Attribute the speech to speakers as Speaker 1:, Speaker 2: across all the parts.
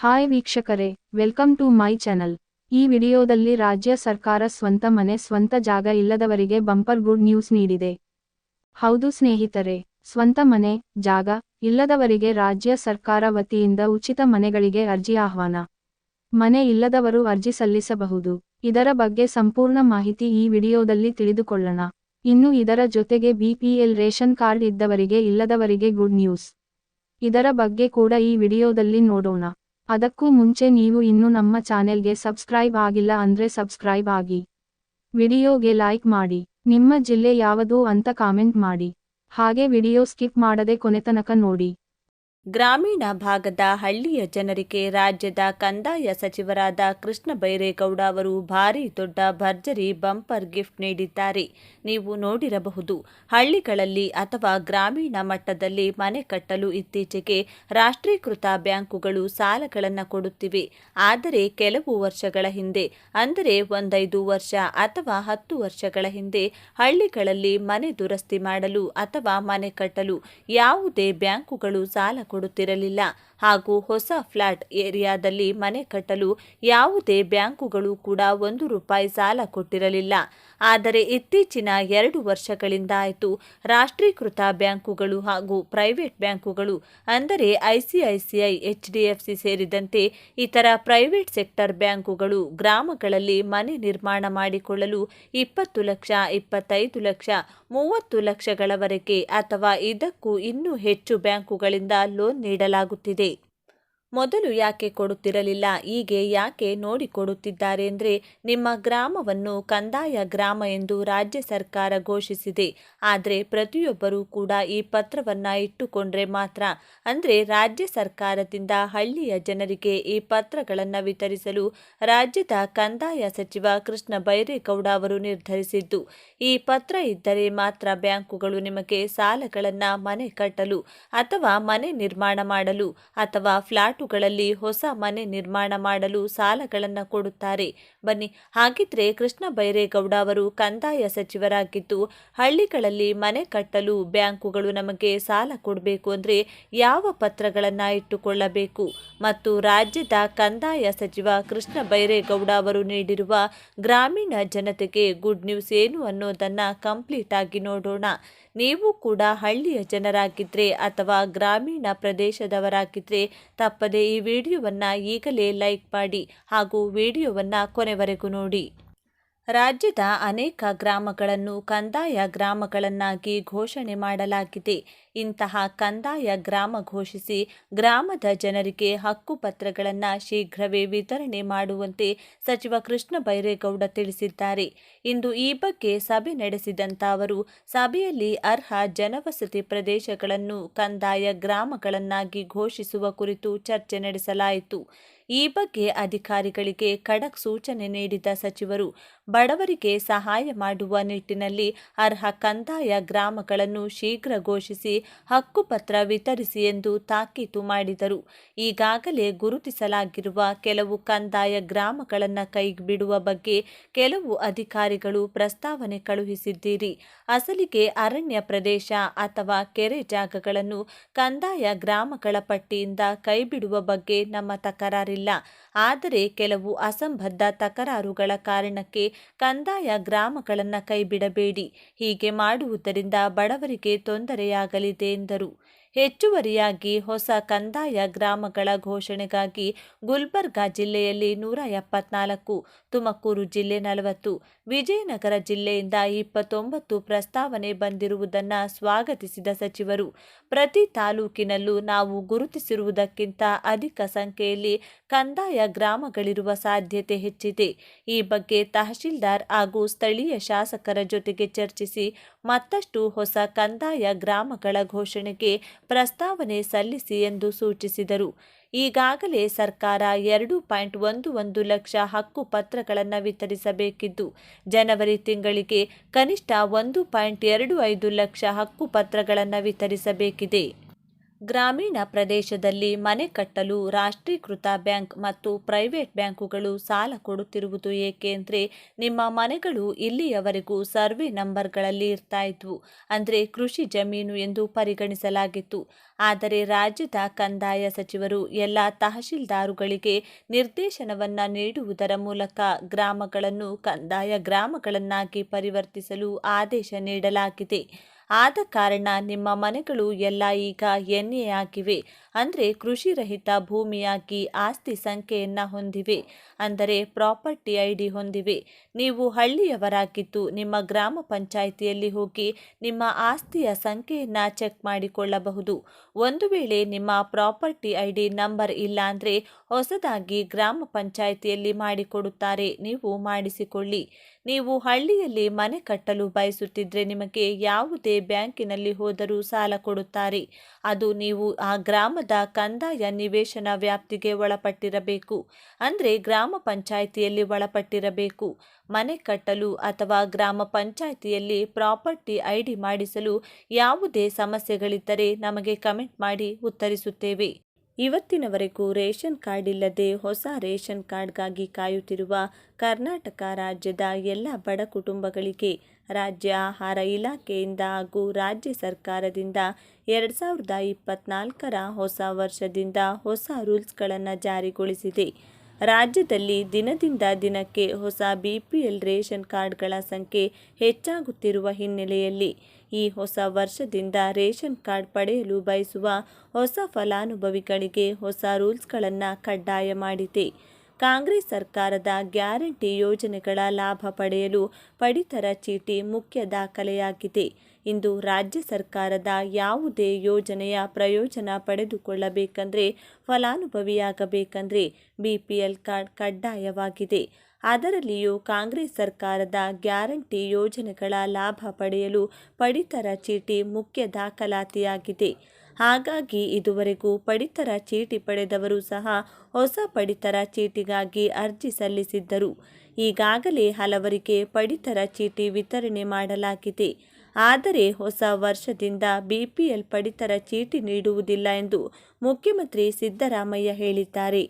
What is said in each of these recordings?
Speaker 1: Hi ವೀಕ್ಷಕರೇ welcome to my channel ಈ ವಿಡಿಯೋದಲ್ಲಿ ರಾಜ್ಯ ಸರ್ಕಾರ ಸ್ವಂತ ಮನೆ, ಸ್ವಂತ ಜಾಗ ಇಲ್ಲದವರಿಗೆ ಬಂಪರ್ ಗುಡ್ ನ್ಯೂಸ್ ನೀಡಿದೆ. ಹೌದು ಸ್ನೇಹಿತರೆ, ಸ್ವಂತ ಮನೆ, ಜಾಗ ಇಲ್ಲದವರಿಗೆ ರಾಜ್ಯ ಸರ್ಕಾರ ವತಿಯಿಂದ ಉಚಿತ ಮನೆಗಳಿಗೆ ಅರ್ಜಿ ಆಹ್ವಾನ. ಮನೆ ಇಲ್ಲದವರು ಅರ್ಜಿ ಸಲ್ಲಿಸಬಹುದು. ಇದರ ಬಗ್ಗೆ ಸಂಪೂರ್ಣ ಮಾಹಿತಿ ಈ ವಿಡಿಯೋದಲ್ಲಿ ತಿಳಿದುಕೊಳ್ಳೋಣ. ಇನ್ನು ಇದರ ಜೊತೆಗೆ ಬಿಪಿಎಲ್ ರೇಷನ್ ಕಾರ್ಡ್ ಇದ್ದವರಿಗೆ, ಇಲ್ಲದವರಿಗೆ ಗುಡ್ ನ್ಯೂಸ್ ಇದರ ಬಗ್ಗೆ ಕೂಡ ಈ ವಿಡಿಯೋದಲ್ಲಿ ನೋಡೋಣ. ಅದಕ್ಕೂ ಮುಂಚೆ ನೀವು ಇನ್ನು ನಮ್ಮ ಚಾನೆಲ್ಗೆ ಸಬ್ಸ್ಕ್ರೈಬ್ ಆಗಿಲ್ಲ ಅಂದ್ರೆ ಸಬ್ಸ್ಕ್ರೈಬ್ ಆಗಿ. ವಿಡಿಯೋಗೆ ಲೈಕ್ ಮಾಡಿ. ನಿಮ್ಮ ಜಿಲ್ಲೆ ಯಾವುದು ಅಂತ ಕಾಮೆಂಟ್ ಮಾಡಿ. ಹಾಗೆ ವಿಡಿಯೋ ಸ್ಕಿಪ್ ಮಾಡದೆ ಕೊನೆತನಕ ನೋಡಿ.
Speaker 2: ಗ್ರಾಮೀಣ ಭಾಗದ ಹಳ್ಳಿಯ ಜನರಿಗೆ ರಾಜ್ಯದ ಕಂದಾಯ ಸಚಿವರಾದ ಕೃಷ್ಣ ಬೈರೇಗೌಡ ಅವರು ಭಾರಿ ದೊಡ್ಡ ಭರ್ಜರಿ ಬಂಪರ್ ಗಿಫ್ಟ್ ನೀಡಿದ್ದಾರೆ. ನೀವು ನೋಡಿರಬಹುದು, ಹಳ್ಳಿಗಳಲ್ಲಿ ಅಥವಾ ಗ್ರಾಮೀಣ ಮಟ್ಟದಲ್ಲಿ ಮನೆ ಕಟ್ಟಲು ಇತ್ತೀಚೆಗೆ ರಾಷ್ಟ್ರೀಕೃತ ಬ್ಯಾಂಕುಗಳು ಸಾಲಗಳನ್ನು ಕೊಡುತ್ತಿವೆ. ಆದರೆ ಕೆಲವು ವರ್ಷಗಳ ಹಿಂದೆ, ಅಂದರೆ ಒಂದೈದು ವರ್ಷ ಅಥವಾ ಹತ್ತು ವರ್ಷಗಳ ಹಿಂದೆ, ಹಳ್ಳಿಗಳಲ್ಲಿ ಮನೆ ದುರಸ್ತಿ ಮಾಡಲು ಅಥವಾ ಮನೆ ಕಟ್ಟಲು ಯಾವುದೇ ಬ್ಯಾಂಕುಗಳು ಸಾಲ ಕೊಡುತ್ತಿರಲಿಲ್ಲ. ಹಾಗೂ ಹೊಸ ಫ್ಲಾಟ್ ಏರಿಯಾದಲ್ಲಿ ಮನೆ ಕಟ್ಟಲು ಯಾವುದೇ ಬ್ಯಾಂಕುಗಳು ಕೂಡ ಒಂದು ರೂಪಾಯಿ ಸಾಲ ಕೊಟ್ಟಿರಲಿಲ್ಲ. ಆದರೆ ಇತ್ತೀಚಿನ ಎರಡು ವರ್ಷಗಳಿಂದ ಆಯಿತು. ರಾಷ್ಟ್ರೀಕೃತ ಬ್ಯಾಂಕುಗಳು ಹಾಗೂ ಪ್ರೈವೇಟ್ ಬ್ಯಾಂಕುಗಳು, ಅಂದರೆ ಐಸಿಐಸಿಐ, ಎಚ್ ಡಿ ಸೇರಿದಂತೆ ಇತರ ಪ್ರೈವೇಟ್ ಸೆಕ್ಟರ್ ಬ್ಯಾಂಕುಗಳು ಗ್ರಾಮಗಳಲ್ಲಿ ಮನೆ ನಿರ್ಮಾಣ ಮಾಡಿಕೊಳ್ಳಲು ಇಪ್ಪತ್ತು ಲಕ್ಷ, ಇಪ್ಪತ್ತೈದು ಲಕ್ಷ, ಮೂವತ್ತು ಲಕ್ಷಗಳವರೆಗೆ ಅಥವಾ ಇದಕ್ಕೂ ಇನ್ನೂ ಹೆಚ್ಚು ಬ್ಯಾಂಕುಗಳಿಂದ ಲೋನ್ ನೀಡಲಾಗುತ್ತಿದೆ. ಮೊದಲು ಯಾಕೆ ಕೊಡುತ್ತಿರಲಿಲ್ಲ, ಹೀಗೆ ಯಾಕೆ ನೋಡಿಕೊಡುತ್ತಿದ್ದಾರೆ ಅಂದರೆ ನಿಮ್ಮ ಗ್ರಾಮವನ್ನು ಕಂದಾಯ ಗ್ರಾಮ ಎಂದು ರಾಜ್ಯ ಸರ್ಕಾರ ಘೋಷಿಸಿದೆ. ಆದರೆ ಪ್ರತಿಯೊಬ್ಬರೂ ಕೂಡ ಈ ಪತ್ರವನ್ನು ಇಟ್ಟುಕೊಂಡ್ರೆ ಮಾತ್ರ. ಅಂದರೆ ರಾಜ್ಯ ಸರ್ಕಾರದಿಂದ ಹಳ್ಳಿಯ ಜನರಿಗೆ ಈ ಪತ್ರಗಳನ್ನು ವಿತರಿಸಲು ರಾಜ್ಯದ ಕಂದಾಯ ಸಚಿವ ಕೃಷ್ಣ ಬೈರೇಗೌಡ ಅವರು ನಿರ್ಧರಿಸಿದ್ದು. ಈ ಪತ್ರ ಇದ್ದರೆ ಮಾತ್ರ ಬ್ಯಾಂಕುಗಳು ನಿಮಗೆ ಸಾಲಗಳನ್ನು ಮನೆ ಕಟ್ಟಲು ಅಥವಾ ಮನೆ ನಿರ್ಮಾಣ ಮಾಡಲು ಅಥವಾ ಫ್ಲಾಟುಗಳಲ್ಲಿ ಹೊಸ ಮನೆ ನಿರ್ಮಾಣ ಮಾಡಲು ಸಾಲಗಳನ್ನು ಕೊಡುತ್ತಾರೆ. ಬನ್ನಿ, ಹಾಗಿದ್ರೆ ಕೃಷ್ಣ ಬೈರೇಗೌಡ ಅವರು ಕಂದಾಯ ಸಚಿವರಾಗಿದ್ದು, ಹಳ್ಳಿಗಳಲ್ಲಿ ಮನೆ ಕಟ್ಟಲು ಬ್ಯಾಂಕುಗಳು ನಮಗೆ ಸಾಲ ಕೊಡಬೇಕು ಅಂದರೆ ಯಾವ ಪತ್ರಗಳನ್ನು ಇಟ್ಟುಕೊಳ್ಳಬೇಕು? ಮತ್ತು ರಾಜ್ಯದ ಕಂದಾಯ ಸಚಿವ ಕೃಷ್ಣ ಬೈರೇಗೌಡ ಅವರು ನೀಡಿರುವ ಗ್ರಾಮೀಣ ಜನತೆಗೆ ಗುಡ್ ನ್ಯೂಸ್ ಏನು ಅನ್ನೋದನ್ನು ಕಂಪ್ಲೀಟ್ ಆಗಿ ನೋಡೋಣ. ನೀವು ಕೂಡ ಹಳ್ಳಿಯ ಜನರಾಗಿದ್ದರೆ ಅಥವಾ ಗ್ರಾಮೀಣ ಪ್ರದೇಶದವರಾಗಿದ್ದರೆ ತಪ್ಪದೆ ಈ ವಿಡಿಯೋವನ್ನು ಈಗಲೇ ಲೈಕ್ ಮಾಡಿ ಹಾಗೂ ವಿಡಿಯೋವನ್ನು ಕೊನೆವರೆಗೂ ನೋಡಿ. ರಾಜ್ಯದ ಅನೇಕ ಗ್ರಾಮಗಳನ್ನು ಕಂದಾಯ ಗ್ರಾಮಗಳನ್ನಾಗಿ ಘೋಷಣೆ ಮಾಡಲಾಗಿದೆ. ಇಂತಹ ಕಂದಾಯ ಗ್ರಾಮ ಘೋಷಿಸಿ ಗ್ರಾಮದ ಜನರಿಗೆ ಹಕ್ಕುಪತ್ರಗಳನ್ನು ಶೀಘ್ರವೇ ವಿತರಣೆ ಮಾಡುವಂತೆ ಸಚಿವ ಕೃಷ್ಣ ಬೈರೇಗೌಡ ತಿಳಿಸಿದ್ದಾರೆ. ಇಂದು ಈ ಬಗ್ಗೆ ಸಭೆ ನಡೆಸಿದಂತ ಅವರು, ಸಭೆಯಲ್ಲಿ ಅರ್ಹ ಜನವಸತಿ ಪ್ರದೇಶಗಳನ್ನು ಕಂದಾಯ ಗ್ರಾಮಗಳನ್ನಾಗಿ ಘೋಷಿಸುವ ಕುರಿತು ಚರ್ಚೆ ನಡೆಸಲಾಯಿತು. ಈ ಬಗ್ಗೆ ಅಧಿಕಾರಿಗಳಿಗೆ ಖಡಕ್ ಸೂಚನೆ ನೀಡಿದ ಸಚಿವರು, ಬಡವರಿಗೆ ಸಹಾಯ ಮಾಡುವ ನಿಟ್ಟಿನಲ್ಲಿ ಅರ್ಹ ಕಂದಾಯ ಗ್ರಾಮಗಳನ್ನು ಶೀಘ್ರ ಘೋಷಿಸಿ ಹಕ್ಕುಪತ್ರ ವಿತರಿಸಿ ಎಂದು ತಾಕೀತು ಮಾಡಿದರು. ಈಗಾಗಲೇ ಗುರುತಿಸಲಾಗಿರುವ ಕೆಲವು ಕಂದಾಯ ಗ್ರಾಮಗಳನ್ನು ಕೈಬಿಡುವ ಬಗ್ಗೆ ಕೆಲವು ಅಧಿಕಾರಿಗಳು ಪ್ರಸ್ತಾವನೆ ಕಳುಹಿಸಿದ್ದೀರಿ. ಅಸಲಿಗೆ ಅರಣ್ಯ ಪ್ರದೇಶ ಅಥವಾ ಕೆರೆ ಜಾಗಗಳನ್ನು ಕಂದಾಯ ಗ್ರಾಮಗಳ ಪಟ್ಟಿಯಿಂದ ಕೈಬಿಡುವ ಬಗ್ಗೆ ನಮ್ಮ ಆದರೆ ಕೆಲವು ಅಸಂಬದ್ಧ ತಕರಾರುಗಳ ಕಾರಣಕ್ಕೆ ಕಂದಾಯ ಗ್ರಾಮಗಳನ್ನು ಕೈಬಿಡಬೇಡಿ. ಹೀಗೆ ಮಾಡುವುದರಿಂದ ಬಡವರಿಗೆ ತೊಂದರೆಯಾಗಲಿದೆ ಎಂದರು. ಹೆಚ್ಚುವರಿಯಾಗಿ ಹೊಸ ಕಂದಾಯ ಗ್ರಾಮಗಳ ಘೋಷಣೆಗಾಗಿ ಗುಲ್ಬರ್ಗಾ ಜಿಲ್ಲೆಯಲ್ಲಿ ನೂರ ಎಪ್ಪತ್ನಾಲ್ಕು, ತುಮಕೂರು ಜಿಲ್ಲೆ ನಲವತ್ತು, ವಿಜಯನಗರ ಜಿಲ್ಲೆಯಿಂದ ಇಪ್ಪತ್ತೊಂಬತ್ತು ಪ್ರಸ್ತಾವನೆ ಬಂದಿರುವುದನ್ನು ಸ್ವಾಗತಿಸಿದ ಸಚಿವರು, ಪ್ರತಿ ತಾಲೂಕಿನಲ್ಲೂ ನಾವು ಗುರುತಿಸಿರುವುದಕ್ಕಿಂತ ಅಧಿಕ ಸಂಖ್ಯೆಯಲ್ಲಿ ಕಂದಾಯ ಗ್ರಾಮಗಳಿರುವ ಸಾಧ್ಯತೆ ಹೆಚ್ಚಿದೆ. ಈ ಬಗ್ಗೆ ತಹಶೀಲ್ದಾರ್ ಹಾಗೂ ಸ್ಥಳೀಯ ಶಾಸಕರ ಜೊತೆಗೆ ಚರ್ಚಿಸಿ ಮತ್ತಷ್ಟು ಹೊಸ ಕಂದಾಯ ಗ್ರಾಮಗಳ ಘೋಷಣೆಗೆ ಪ್ರಸ್ತಾವನೆ ಸಲ್ಲಿಸಿ ಎಂದು ಸೂಚಿಸಿದರು. ಈಗಾಗಲೇ ಸರ್ಕಾರ ಎರಡು ಪಾಯಿಂಟ್ ಒಂದು ಒಂದು ಲಕ್ಷ ಹಕ್ಕು ಪತ್ರಗಳನ್ನು ವಿತರಿಸಬೇಕಿದ್ದು, ಜನವರಿ ತಿಂಗಳಿಗೆ ಕನಿಷ್ಠ ಒಂದು ಪಾಯಿಂಟ್ ಎರಡು ಐದು ಲಕ್ಷ ಹಕ್ಕು ಪತ್ರಗಳನ್ನು ವಿತರಿಸಬೇಕಿದೆ. ಗ್ರಾಮೀಣ ಪ್ರದೇಶದಲ್ಲಿ ಮನೆ ಕಟ್ಟಲು ರಾಷ್ಟ್ರೀಕೃತ ಬ್ಯಾಂಕ್ ಮತ್ತು ಪ್ರೈವೇಟ್ ಬ್ಯಾಂಕುಗಳು ಸಾಲ ಕೊಡುತ್ತಿರುವುದು ಏಕೆಂದರೆ ನಿಮ್ಮ ಮನೆಗಳು ಇಲ್ಲಿಯವರೆಗೂ ಸರ್ವೆ ನಂಬರ್ಗಳಲ್ಲಿ ಇರ್ತಾ ಇದ್ವು ಅಂದರೆ ಕೃಷಿ ಜಮೀನು ಎಂದು ಪರಿಗಣಿಸಲಾಗಿತ್ತು. ಆದರೆ ರಾಜ್ಯದ ಕಂದಾಯ ಸಚಿವರು ಎಲ್ಲ ತಹಶೀಲ್ದಾರುಗಳಿಗೆ ನಿರ್ದೇಶನವನ್ನು ನೀಡುವುದರ ಮೂಲಕ ಗ್ರಾಮಗಳನ್ನು, ಕಂದಾಯ ಗ್ರಾಮಗಳನ್ನಾಗಿ ಪರಿವರ್ತಿಸಲು ಆದೇಶ ನೀಡಲಾಗಿದೆ. ಆದ ಕಾರಣ ನಿಮ್ಮ ಮನೆಗಳು ಎಲ್ಲ ಈಗ ಎನ್ಎ ಆಗಿವೆ ಅಂದರೆ ಕೃಷಿ ರಹಿತ ಭೂಮಿಯಾಗಿ ಆಸ್ತಿ ಸಂಖ್ಯೆಯನ್ನು ಹೊಂದಿವೆ. ಅಂದರೆ ಪ್ರಾಪರ್ಟಿ ಐ ಡಿ ಹೊಂದಿವೆ. ನೀವು ಹಳ್ಳಿಯವರಾಗಿದ್ದು ನಿಮ್ಮ ಗ್ರಾಮ ಪಂಚಾಯಿತಿಯಲ್ಲಿ ಹೋಗಿ ನಿಮ್ಮ ಆಸ್ತಿಯ ಸಂಖ್ಯೆಯನ್ನು ಚೆಕ್ ಮಾಡಿಕೊಳ್ಳಬಹುದು. ಒಂದು ವೇಳೆ ನಿಮ್ಮ ಪ್ರಾಪರ್ಟಿ ಐ ಡಿ ನಂಬರ್ ಇಲ್ಲ ಅಂದರೆ ಹೊಸದಾಗಿ ಗ್ರಾಮ ಪಂಚಾಯಿತಿಯಲ್ಲಿ ಮಾಡಿಕೊಡುತ್ತಾರೆ. ನೀವು ಮಾಡಿಸಿಕೊಳ್ಳಿ. ನೀವು ಹಳ್ಳಿಯಲ್ಲಿ ಮನೆ ಕಟ್ಟಲು ಬಯಸುತ್ತಿದ್ದರೆ ನಿಮಗೆ ಯಾವುದೇ ಬ್ಯಾಂಕಿನಲ್ಲಿ ಹೋದರೂ ಸಾಲ ಕೊಡುತ್ತಾರೆ. ಅದು ನೀವು ಆ ಗ್ರಾಮದ ಕಂದಾಯ ನಿವೇಶನ ವ್ಯಾಪ್ತಿಗೆ ಒಳಪಟ್ಟಿರಬೇಕು. ಅಂದರೆ ಗ್ರಾಮ ಪಂಚಾಯಿತಿಯಲ್ಲಿ ಒಳಪಟ್ಟಿರಬೇಕು. ಮನೆ ಕಟ್ಟಲು ಅಥವಾ ಗ್ರಾಮ ಪಂಚಾಯಿತಿಯಲ್ಲಿ ಪ್ರಾಪರ್ಟಿ ಐ ಡಿ ಮಾಡಿಸಲು ಯಾವುದೇ ಸಮಸ್ಯೆಗಳಿದ್ದರೆ ನಮಗೆ ಕಮೆಂಟ್ ಮಾಡಿ ಉತ್ತರಿಸುತ್ತೇವೆ. ಇವತ್ತಿನವರೆಗೂ ರೇಷನ್ ಕಾರ್ಡ್ ಇಲ್ಲದೆ ಹೊಸ ರೇಷನ್ ಕಾರ್ಡ್ಗಾಗಿ ಕಾಯುತ್ತಿರುವ ಕರ್ನಾಟಕ ರಾಜ್ಯದ ಎಲ್ಲ ಬಡ ಕುಟುಂಬಗಳಿಗೆ ರಾಜ್ಯ ಆಹಾರ ಇಲಾಖೆಯಿಂದ ಹಾಗೂ ರಾಜ್ಯ ಸರ್ಕಾರದಿಂದ ಎರಡು ಸಾವಿರದ ಇಪ್ಪತ್ನಾಲ್ಕರ ಹೊಸ ವರ್ಷದಿಂದ ಹೊಸ ರೂಲ್ಸ್ಗಳನ್ನು ಜಾರಿಗೊಳಿಸಿದೆ. ರಾಜ್ಯದಲ್ಲಿ ದಿನದಿಂದ ದಿನಕ್ಕೆ ಹೊಸ ಬಿ ಪಿ ಎಲ್ ರೇಷನ್ ಕಾರ್ಡ್ಗಳ ಸಂಖ್ಯೆ ಹೆಚ್ಚಾಗುತ್ತಿರುವ ಹಿನ್ನೆಲೆಯಲ್ಲಿ ಈ ಹೊಸ ವರ್ಷದಿಂದ ರೇಷನ್ ಕಾರ್ಡ್ ಪಡೆಯಲು ಬಯಸುವ ಹೊಸ ಫಲಾನುಭವಿಗಳಿಗೆ ಹೊಸ ರೂಲ್ಸ್ಗಳನ್ನು ಕಡ್ಡಾಯ ಮಾಡಿದೆ. ಕಾಂಗ್ರೆಸ್ ಸರ್ಕಾರದ ಗ್ಯಾರಂಟಿ ಯೋಜನೆಗಳ ಲಾಭ ಪಡೆಯಲು ಪಡಿತರ ಚೀಟಿ ಮುಖ್ಯ ದಾಖಲೆಯಾಗಿದೆ. ಇಂದು ರಾಜ್ಯ ಸರ್ಕಾರದ ಯಾವುದೇ ಯೋಜನೆಯ ಪ್ರಯೋಜನ ಪಡೆದುಕೊಳ್ಳಬೇಕಂದ್ರೆ ಫಲಾನುಭವಿಯಾಗಬೇಕಂದ್ರೆ ಬಿಪಿಎಲ್ ಕಾರ್ಡ್ ಕಡ್ಡಾಯವಾಗಿದೆ. ಅದರಲ್ಲಿಯೂ ಕಾಂಗ್ರೆಸ್ ಸರ್ಕಾರದ ಗ್ಯಾರಂಟಿ ಯೋಜನೆಗಳ ಲಾಭ ಪಡೆಯಲು ಪಡಿತರ ಚೀಟಿ ಮುಖ್ಯ ದಾಖಲಾತಿಯಾಗಿದೆ. ಹಾಗಾಗಿ ಇದುವರೆಗೂ ಪಡಿತರ ಚೀಟಿ ಪಡೆದವರು ಸಹ ಹೊಸ ಪಡಿತರ ಚೀಟಿಗಾಗಿ ಅರ್ಜಿ ಸಲ್ಲಿಸಿದ್ದರು. ಈಗಾಗಲೇ ಹಲವರಿಗೆ ಪಡಿತರ ಚೀಟಿ ವಿತರಣೆ ಮಾಡಲಾಗಿದೆ. ಆದರೆ ಹೊಸ ವರ್ಷದಿಂದ ಬಿಪಿಎಲ್ ಪಡಿತರ ಚೀಟಿ ನೀಡುವುದಿಲ್ಲ ಎಂದು ಮುಖ್ಯಮಂತ್ರಿ ಸಿದ್ದರಾಮಯ್ಯ ಹೇಳಿದ್ದಾರೆ.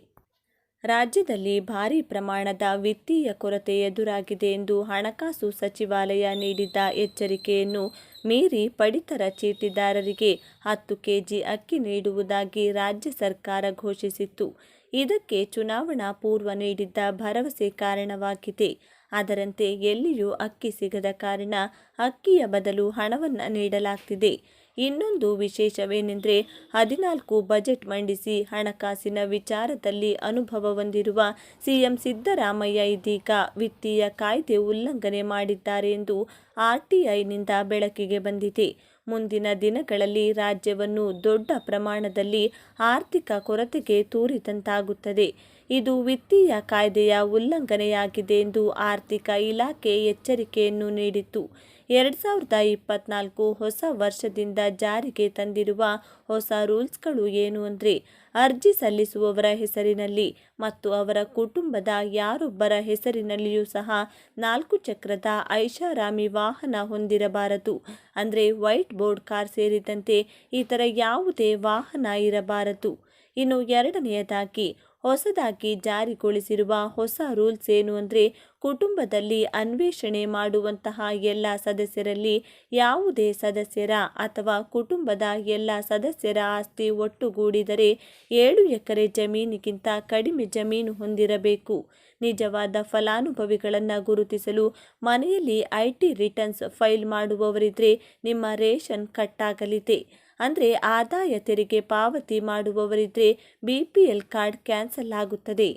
Speaker 2: ರಾಜ್ಯದಲ್ಲಿ ಭಾರೀ ಪ್ರಮಾಣದ ವಿತ್ತೀಯ ಕೊರತೆ ಎದುರಾಗಿದೆ ಎಂದು ಹಣಕಾಸು ಸಚಿವಾಲಯ ನೀಡಿದ್ದ ಎಚ್ಚರಿಕೆಯನ್ನು ಮೀರಿ ಪಡಿತರ ಚೀಟಿದಾರರಿಗೆ ಹತ್ತು ಕೆಜಿ ಅಕ್ಕಿ ನೀಡುವುದಾಗಿ ರಾಜ್ಯ ಸರ್ಕಾರ ಘೋಷಿಸಿತ್ತು. ಇದಕ್ಕೆ ಚುನಾವಣಾ ಪೂರ್ವ ನೀಡಿದ್ದ ಭರವಸೆ ಕಾರಣವಾಗಿದೆ. ಅದರಂತೆ ಎಲ್ಲಿಯೂ ಅಕ್ಕಿ ಸಿಗದ ಕಾರಣ ಅಕ್ಕಿಯ ಬದಲು ಹಣವನ್ನು ನೀಡಲಾಗ್ತಿದೆ. ಇನ್ನೊಂದು ವಿಶೇಷವೇನೆಂದರೆ ಹದಿನಾಲ್ಕು ಬಜೆಟ್ ಮಂಡಿಸಿ ಹಣಕಾಸಿನ ವಿಚಾರದಲ್ಲಿ ಅನುಭವ ಹೊಂದಿರುವ ಸಿಎಂ ಸಿದ್ದರಾಮಯ್ಯ ಇದೀಗ ವಿತ್ತೀಯ ಕಾಯ್ದೆ ಉಲ್ಲಂಘನೆ ಮಾಡಿದ್ದಾರೆ ಎಂದು ಆರ್ಟಿಐನಿಂದ ಬೆಳಕಿಗೆ ಬಂದಿದೆ. ಮುಂದಿನ ದಿನಗಳಲ್ಲಿ ರಾಜ್ಯವನ್ನು ದೊಡ್ಡ ಪ್ರಮಾಣದಲ್ಲಿ ಆರ್ಥಿಕ ಕೊರತೆಗೆ ತೂರಿದಂತಾಗುತ್ತದೆ. ಇದು ವಿತ್ತೀಯ ಕಾಯ್ದೆಯ ಉಲ್ಲಂಘನೆಯಾಗಿದೆ ಎಂದು ಆರ್ಥಿಕ ಇಲಾಖೆ ಎಚ್ಚರಿಕೆಯನ್ನು ನೀಡಿತ್ತು. ಎರಡು ಸಾವಿರದ ಇಪ್ಪತ್ನಾಲ್ಕು ಹೊಸ ವರ್ಷದಿಂದ ಜಾರಿಗೆ ತಂದಿರುವ ಹೊಸ ರೂಲ್ಸ್ಗಳು ಏನು ಅಂದರೆ, ಅರ್ಜಿ ಸಲ್ಲಿಸುವವರ ಹೆಸರಿನಲ್ಲಿ ಮತ್ತು ಅವರ ಕುಟುಂಬದ ಯಾರೊಬ್ಬರ ಹೆಸರಿನಲ್ಲಿಯೂ ಸಹ ನಾಲ್ಕು ಚಕ್ರದ ಐಷಾರಾಮಿ ವಾಹನ ಹೊಂದಿರಬಾರದು. ಅಂದರೆ ವೈಟ್ ಬೋರ್ಡ್ ಕಾರ್ ಸೇರಿದಂತೆ ಇತರ ಯಾವುದೇ ವಾಹನ ಇರಬಾರದು. ಇನ್ನು ಎರಡನೆಯದಾಗಿ ಹೊಸದಾಗಿ ಜಾರಿಗೊಳಿಸಿರುವ ಹೊಸ ರೂಲ್ಸ್ ಏನು ಅಂದರೆ ಕುಟುಂಬದಲ್ಲಿ ಅನ್ವೇಷಣೆ ಮಾಡುವಂತಹ ಎಲ್ಲ ಸದಸ್ಯರಲ್ಲಿ ಯಾವುದೇ ಸದಸ್ಯರ ಅಥವಾ ಕುಟುಂಬದ ಎಲ್ಲ ಸದಸ್ಯರ ಆಸ್ತಿ ಒಟ್ಟುಗೂಡಿದರೆ ಏಳು ಎಕರೆ ಜಮೀನಿಗಿಂತ ಕಡಿಮೆ ಜಮೀನು ಹೊಂದಿರಬೇಕು. ನಿಜವಾದ ಫಲಾನುಭವಿಗಳನ್ನು ಗುರುತಿಸಲು ಮನೆಯಲ್ಲಿ ಐ ಟಿ ರಿಟರ್ನ್ಸ್ ಫೈಲ್ ಮಾಡುವವರಿದ್ರೆ ನಿಮ್ಮ ರೇಷನ್ ಕಟ್ಟಾಗಲಿದೆ. ಅಂದರೆ ಆದಾಯ ತೆರಿಗೆ ಪಾವತಿ ಮಾಡುವವರಿದ್ದರೆ B P L card cancel ಆಗುತ್ತದೆ.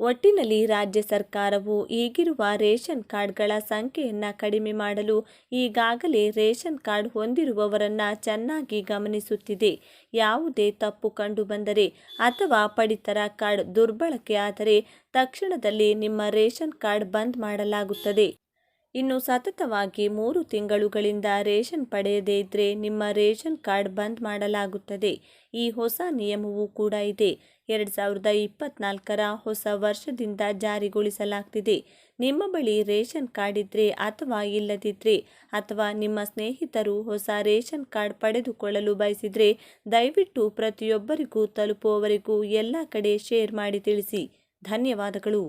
Speaker 2: ಒಟ್ಟಿನಲ್ಲಿ ರಾಜ್ಯ ಸರ್ಕಾರವು ಈಗಿರುವ ರೇಷನ್ ಕಾರ್ಡ್ಗಳ ಸಂಖ್ಯೆಯನ್ನು ಕಡಿಮೆ ಮಾಡಲು ಈಗಾಗಲೇ ರೇಷನ್ ಕಾರ್ಡ್ ಹೊಂದಿರುವವರನ್ನು ಚೆನ್ನಾಗಿ ಗಮನಿಸುತ್ತಿದೆ. ಯಾವುದೇ ತಪ್ಪು ಕಂಡುಬಂದರೆ ಅಥವಾ ಪಡಿತರ ಕಾರ್ಡ್ ದುರ್ಬಳಕೆ ಆದರೆ ತಕ್ಷಣದಲ್ಲಿ ನಿಮ್ಮ ರೇಷನ್ ಕಾರ್ಡ್ ಬಂದ್ ಮಾಡಲಾಗುತ್ತದೆ. ಇನ್ನು ಸತತವಾಗಿ ಮೂರು ತಿಂಗಳುಗಳಿಂದ ರೇಷನ್ ಪಡೆಯದೇ ಇದ್ದರೆ ನಿಮ್ಮ ರೇಷನ್ ಕಾರ್ಡ್ ಬಂದ್ ಮಾಡಲಾಗುತ್ತದೆ. ಈ ಹೊಸ ನಿಯಮವೂ ಕೂಡ ಇದೆ. ಎರಡು ಸಾವಿರದ ಇಪ್ಪತ್ನಾಲ್ಕರ ಹೊಸ ವರ್ಷದಿಂದ ಜಾರಿಗೊಳಿಸಲಾಗ್ತಿದೆ. ನಿಮ್ಮ ಬಳಿ ರೇಷನ್ ಕಾರ್ಡ್ ಇದ್ದರೆ ಅಥವಾ ಇಲ್ಲದಿದ್ದರೆ ಅಥವಾ ನಿಮ್ಮ ಸ್ನೇಹಿತರು ಹೊಸ ರೇಷನ್ ಕಾರ್ಡ್ ಪಡೆದುಕೊಳ್ಳಲು ಬಯಸಿದರೆ ದಯವಿಟ್ಟು ಪ್ರತಿಯೊಬ್ಬರಿಗೂ ತಲುಪುವವರೆಗೂ ಎಲ್ಲ ಕಡೆ ಶೇರ್ ಮಾಡಿ ತಿಳಿಸಿ. ಧನ್ಯವಾದಗಳು.